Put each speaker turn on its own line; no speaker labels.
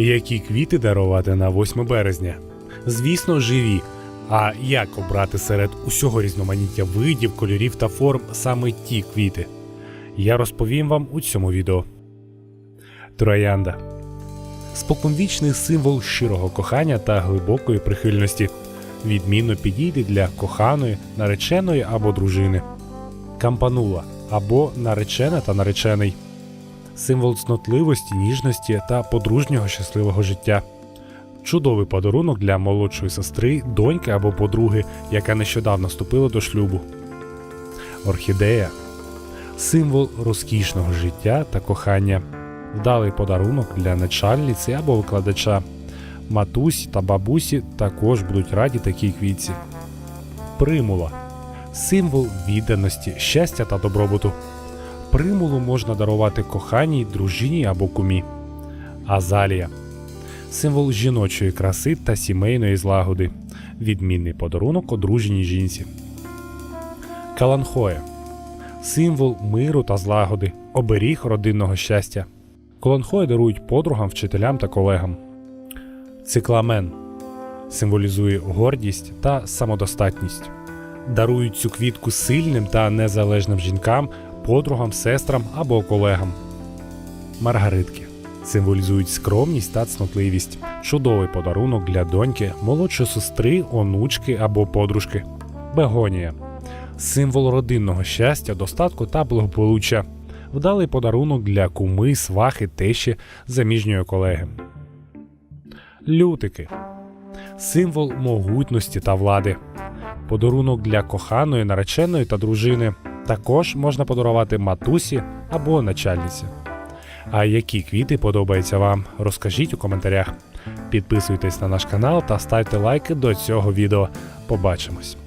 Які квіти дарувати на 8 березня? Звісно, живі. А як обрати серед усього різноманіття видів, кольорів та форм саме ті квіти? Я розповім вам у цьому відео. Троянда споконвічний символ щирого кохання та глибокої прихильності. Відмінно підійде для коханої, нареченої або дружини. Кампанула або наречена та наречений. Символ цнотливості, ніжності та подружнього щасливого життя. Чудовий подарунок для молодшої сестри, доньки або подруги, яка нещодавно вступила до шлюбу. Орхідея символ розкішного життя та кохання. Вдалий подарунок для начальниці або викладача. Матусі та бабусі також будуть раді такій квітці. Примула символ відданості, щастя та добробуту. Примулу можна дарувати коханій, дружині або кумі. Азалія символ жіночої краси та сімейної злагоди. Відмінний подарунок одруженій жінці. Каланхоя символ миру та злагоди, оберіг родинного щастя. Колонхої дарують подругам, вчителям та колегам. Цикламен символізує гордість та самодостатність. Дарують цю квітку сильним та незалежним жінкам, подругам, сестрам або колегам. Маргаритки символізують скромність та цнотливість. Чудовий подарунок для доньки, молодшої сестри, онучки або подружки. Бегонія символ родинного щастя, достатку та благополуччя. Вдалий подарунок для куми, свахи, тещі, заміжньої колеги. Лютики символ могутності та влади. Подарунок для коханої, нареченої та дружини. Також можна подарувати матусі або начальниці. А які квіти подобаються вам, розкажіть у коментарях. Підписуйтесь на наш канал та ставте лайки до цього відео. Побачимось!